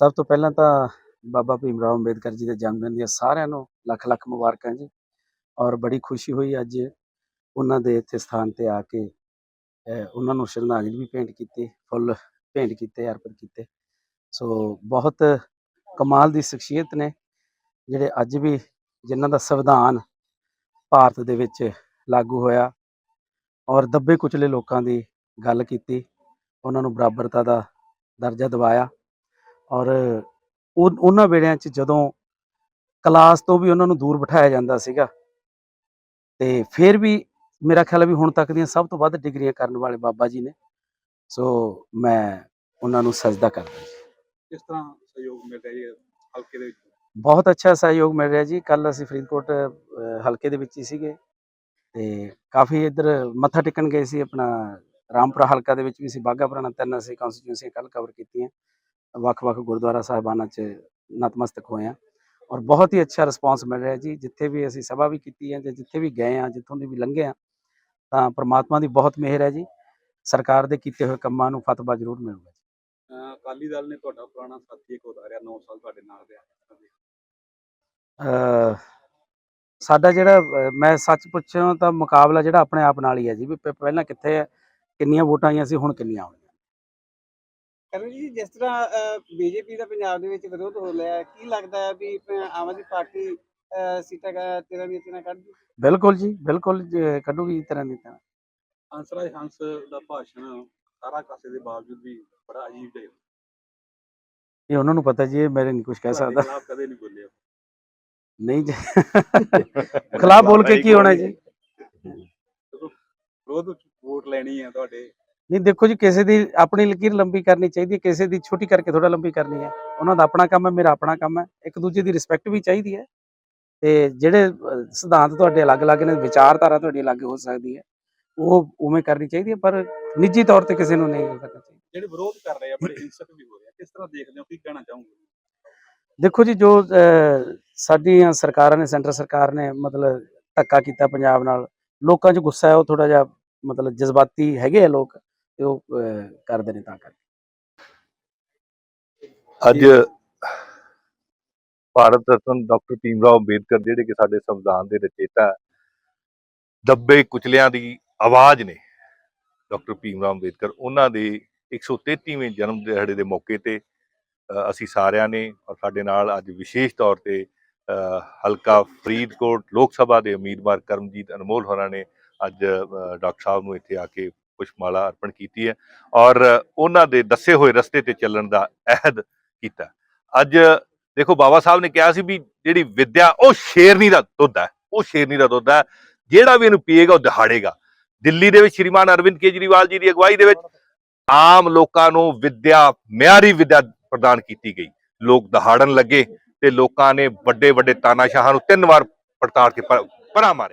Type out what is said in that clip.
ਸਭ ਤੋਂ ਪਹਿਲਾਂ ਤਾਂ ਬਾਬਾ ਭੀਮ ਰਾਓ ਅੰਬੇਦਕਰ ਜੀ ਦੇ ਜਨਮ ਦਿਨ ਦੀਆਂ ਸਾਰਿਆਂ ਨੂੰ ਲੱਖ ਲੱਖ ਮੁਬਾਰਕਾਂ ਜੀ। ਔਰ ਬੜੀ ਖੁਸ਼ੀ ਹੋਈ ਅੱਜ ਉਹਨਾਂ ਦੇ ਇੱਥੇ ਸਥਾਨ ਤੇ ਆ ਕੇ ਉਹਨਾਂ ਨੂੰ ਸ਼ਰਧਾਂਜਲੀ ਵੀ ਭੇਂਟ ਕੀਤੀ, ਫੁੱਲ ਭੇਂਟ ਕੀਤੇ ਅਰਪਿਤ ਕੀਤੇ। ਸੋ ਬਹੁਤ ਕਮਾਲ ਦੀ ਸ਼ਖਸੀਅਤ ਨੇ, ਜਿਹੜੇ ਅੱਜ ਵੀ ਜਿਨ੍ਹਾਂ ਦਾ ਸੰਵਿਧਾਨ ਭਾਰਤ ਦੇ ਵਿੱਚ ਲਾਗੂ ਹੋਇਆ ਔਰ ਦੱਬੇ ਕੁਚਲੇ ਲੋਕਾਂ ਦੀ ਗੱਲ ਕੀਤੀ, ਉਹਨਾਂ ਨੂੰ ਬਰਾਬਰਤਾ ਦਾ ਦਰਜਾ ਦਿਵਾਇਆ। ਔਰ ਉਹ ਉਹਨਾਂ ਵੇੜਿਆਂ 'ਚ ਜਦੋਂ ਕਲਾਸ ਤੋਂ ਵੀ ਉਹਨਾਂ ਨੂੰ ਦੂਰ ਬਿਠਾਇਆ ਜਾਂਦਾ ਸੀਗਾ ਤੇ ਫਿਰ ਵੀ ਮੇਰਾ ਖਿਆਲ ਹੈ ਵੀ ਹੁਣ ਤੱਕ ਦੀਆਂ ਸਭ ਤੋਂ ਵੱਧ ਡਿਗਰੀਆਂ ਕਰਨ ਵਾਲੇ ਬਾਬਾ ਜੀ ਨੇ ਸੋ ਮੈਂ ਉਹਨਾਂ ਨੂੰ ਸਜਦਾ ਕਰਦਾ ਜੀ। ਕਿਸ ਤਰ੍ਹਾਂ ਸਹਿਯੋਗ ਮਿਲ ਰਿਹਾ ਜੀ ਹਲਕੇ ਦੇ ਵਿੱਚ? ਬਹੁਤ ਅੱਛਾ ਸਹਿਯੋਗ ਮਿਲ ਰਿਹਾ ਜੀ। ਕੱਲ ਅਸੀਂ ਫਰੀਦਕੋਟ ਹਲਕੇ ਦੇ ਵਿੱਚ ਹੀ ਸੀਗੇ ਤੇ ਕਾਫੀ ਇੱਧਰ ਮੱਥਾ ਟੇਕਣ ਗਏ ਸੀ। ਆਪਣਾ ਰਾਮਪੁਰਾ ਹਲਕਾ ਦੇ ਵਿੱਚ ਵੀ ਸੀ ਬਾਘਾ ਪੁਰਾਣਾ ਤਿੰਨ ਅਸੀਂ ਕਨਸਟੀਟਿਊਂਸੀਆਂ ਕੱਲ ਕਵਰ ਕੀਤੀਆਂ। ਵੱਖ-ਵੱਖ ਗੁਰਦੁਆਰਾ ਸਾਹਿਬਾਨਾਂ 'ਚ ਨਤਮਸਤਕ ਹੋਏ ਆ ਔਰ ਬਹੁਤ ਹੀ ਅੱਛਾ ਰਿਸਪਾਂਸ ਮਿਲ ਰਿਹਾ ਜੀ। ਜਿੱਥੇ ਵੀ ਅਸੀਂ ਸਭਾ ਵੀ ਕੀਤੀ ਹੈ ਜਾਂ ਜਿੱਥੇ ਵੀ ਗਏ ਆ ਜਿੱਥੋਂ ਦੀ ਵੀ ਲੰਘੇ ਆ ਤਾਂ ਪ੍ਰਮਾਤਮਾ ਦੀ ਬਹੁਤ ਮਿਹਰ ਹੈ ਜੀ। ਸਰਕਾਰ ਦੇ ਕੀਤੇ ਹੋਏ ਕੰਮਾਂ ਨੂੰ ਫਤਵਾ ਜ਼ਰੂਰ ਮਿਲੂਗਾ ਜੀ। ਅਕਾਲੀ ਦਲ ਨੇ ਤੁਹਾਡਾ ਪੁਰਾਣਾ ਸਾਥੀ ਇੱਕ ਉਤਾਰਿਆ 9 ਸਾਲ ਤੁਹਾਡੇ ਨਾਲ ਰਿਹਾ। ਸਾਡਾ ਜਿਹੜਾ ਮੈਂ ਸੱਚ ਪੁੱਛਾਂ ਤਾਂ ਮੁਕਾਬਲਾ ਜਿਹੜਾ ਆਪਣੇ ਆਪ ਨਾਲ ਹੀ ਹੈ ਜੀ। ਵੀ ਪਹਿਲਾਂ ਕਿੱਥੇ ਕਿੰਨੀਆਂ ਵੋਟਾਂ ਆਈਆਂ ਸੀ ਹੁਣ ਕਿੰਨੀਆਂ ਆਉਣੀਆਂ ਕਰਨ ਜੀ ਜਿਸ ਤਰ੍ਹਾਂ ਬੀਜੇਪੀ ਦਾ ਪੰਜਾਬ ਦੇ ਵਿੱਚ ਵਿਰੋਧ ਹੋ ਰਿਹਾ ਹੈ ਕੀ ਲੱਗਦਾ ਹੈ ਵੀ ਆਮ ਆਦਮੀ ਪਾਰਟੀ ਸੀਟਾਂ ਕ- ਤੇਰਾਂ ਦੀਆਂ ਤੇਰਾਂ ਕੱਢ ਜੂ ਬਿਲਕੁਲ ਜੀ ਬਿਲਕੁਲ ਕੱਢੂਗੀ ਇਸ ਤਰ੍ਹਾਂ ਦੀ ਤਰ੍ਹਾਂ ਹੰਸਰਾਜ ਹੰਸ ਦਾ ਭਾਸ਼ਣ ਸਾਰਾ ਕਾਸੇ ਦੇ ਬਾਵਜੂਦ ਵੀ ਬੜਾ ਅਜੀਬ ਜਿਹਾ ਇਹ ਉਹਨਾਂ ਨੂੰ ਪਤਾ ਜੀ ਇਹ ਮੇਰੇ ਨਹੀਂ ਕੁਝ ਕਹਿ ਸਕਦਾ। ਕਦੇ ਨਹੀਂ ਬੋਲਿਆ। ਨਹੀਂ ਜੀ। ਖਿਲਾਫ ਬੋਲ ਕੇ ਕੀ ਹੋਣਾ ਜੀ? ਵਿਰੋਧ ਵੋਟ ਲੈਣੀ ਹੈ ਤੁਹਾਡੇ। ਨਹੀਂ ਦੇਖੋ ਜੀ ਕਿਸੇ ਦੀ ਆਪਣੀ ਲਕੀਰ ਲੰਬੀ ਕਰਨੀ ਚਾਹੀਦੀ ਹੈ ਕਿਸੇ ਦੀ ਛੋਟੀ ਕਰਕੇ ਥੋੜਾ ਲੰਬੀ ਕਰਨੀ ਹੈ। ਉਹਨਾਂ ਦਾ ਆਪਣਾ ਕੰਮ ਹੈ ਮੇਰਾ ਆਪਣਾ ਕੰਮ ਹੈ। ਇੱਕ ਦੂਜੇ ਦੀ ਰਿਸਪੈਕਟ ਵੀ ਚਾਹੀਦੀ ਹੈ। ਤੇ ਜਿਹੜੇ ਸਿਧਾਂਤ ਤੁਹਾਡੇ ਅਲੱਗ-ਅਲੱਗ ਨੇ ਵਿਚਾਰਧਾਰਾ ਤੁਹਾਡੀ ਅਲੱਗ ਹੋ ਸਕਦੀ ਹੈ। ਉਹ ਉਵੇਂ ਕਰਨੀ ਚਾਹੀਦੀ ਹੈ ਪਰ ਨਿੱਜੀ ਤੌਰ ਤੇ ਕਿਸੇ ਨੂੰ ਨਹੀਂ ਕਰਨਾ ਚਾਹੀਦਾ। ਜਿਹੜੇ ਵਿਰੋਧ ਕਰ ਰਹੇ ਆ ਬੜੇ ਹਿੰਸਕ ਵੀ ਹੋ ਰਹੇ ਆ ਕਿਸ ਤਰ੍ਹਾਂ ਦੇਖਦੇ ਹੋ ਕੀ ਕਹਿਣਾ ਚਾਹੋਗੇ? ਦੇਖੋ ਜੀ ਜੋ ਸਾਡੀਆਂ ਸਰਕਾਰਾਂ ਨੇ ਸੈਂਟਰ ਸਰਕਾਰ ਨੇ ਮਤਲਬ ਧੱਕਾ ਕੀਤਾ ਪੰਜਾਬ ਨਾਲ ਲੋਕਾਂ 'ਚ ਗੁੱਸਾ ਹੈ ਉਹ ਥੋੜਾ ਜਿਹਾ ਮਤਲਬ ਜਜ਼ਬਾਤੀ ਹੈਗੇ ਆ ਲੋਕ। ਤੇ ਉਹ ਕਰਦੇ ਨੇ ਤਾਂ ਕਰਕੇ। ਅੱਜ ਭਾਰਤ ਰਤਨ ਡਾਕਟਰ ਭੀਮ ਰਾਓ ਅੰਬੇਦਕਰ ਜਿਹੜੇ ਕਿ ਸਾਡੇ ਸੰਵਿਧਾਨ ਦੇ ਰਚੇਤਾ ਦੱਬੇ ਕੁਚਲਿਆਂ ਦੀ ਆਵਾਜ਼ ਨੇ ਡਾਕਟਰ ਭੀਮ ਰਾਓ ਅੰਬੇਦਕਰ ਉਹਨਾਂ ਦੇ 133ਵੇਂ ਜਨਮ ਦਿਹਾੜੇ ਦੇ ਮੌਕੇ ਤੇ ਅਸੀਂ ਸਾਰਿਆਂ ਨੇ ਔਰ ਸਾਡੇ ਨਾਲ ਅੱਜ ਵਿਸ਼ੇਸ਼ ਤੌਰ ਤੇ ਅ, ਹਲਕਾ ਫਰੀਦਕੋਟ ਲੋਕ ਸਭਾ ਦੇ ਉਮੀਦਵਾਰ ਕਰਮਜੀਤ ਅਨਮੋਲ ਹੋਰਾਂ ਨੇ ਅੱਜ ਡਾਕਟਰ ਸਾਹਿਬ ਨੂੰ ਇੱਥੇ ਆ ਕੇ ਪੁਸ਼ਪਮਾਲਾ ਅਰਪਣ ਕੀਤੀ ਹੈ ਔਰ ਉਹਨਾਂ ਦੇ ਦੱਸੇ ਹੋਏ ਰਸਤੇ ਤੇ ਚੱਲਣ ਦਾ ਅਹਿਦ ਕੀਤਾ। ਅੱਜ ਦੇਖੋ ਬਾਬਾ ਸਾਹਿਬ ਨੇ ਕਿਹਾ ਸੀ ਵੀ ਜਿਹੜੀ ਵਿਦਿਆ ਉਹ ਸ਼ੇਰਨੀ ਦਾ ਦੁੱਧ ਹੈ, ਉਹ ਸ਼ੇਰਨੀ ਦਾ ਦੁੱਧ ਹੈ। ਜਿਹੜਾ ਵੀ ਇਹਨੂੰ ਪੀਏਗਾ ਉਹ ਦਿਹਾੜੇਗਾ। ਦਿੱਲੀ ਦੇ ਵਿੱਚ ਸ਼੍ਰੀਮਾਨ ਅਰਵਿੰਦ ਕੇਜਰੀਵਾਲ ਜੀ ਦੀ ਅਗਵਾਈ ਦੇ ਵਿੱਚ ਆਮ ਲੋਕਾਂ ਨੂੰ ਵਿਦਿਆ, ਮਿਆਰੀ ਵਿਦਿਆ ਪ੍ਰਦਾਨ ਕੀਤੀ ਗਈ। ਲੋਕ ਦਹਾੜਨ ਲੱਗੇ ਤੇ ਲੋਕਾਂ ਨੇ ਵੱਡੇ ਵੱਡੇ ਤਾਨਾਸ਼ਾਹਾਂ ਨੂੰ ਤਿੰਨ ਵਾਰ ਪੜਤਾਲ ਕੇ ਪ- ਪਰਾਂ ਮਾਰਿਆ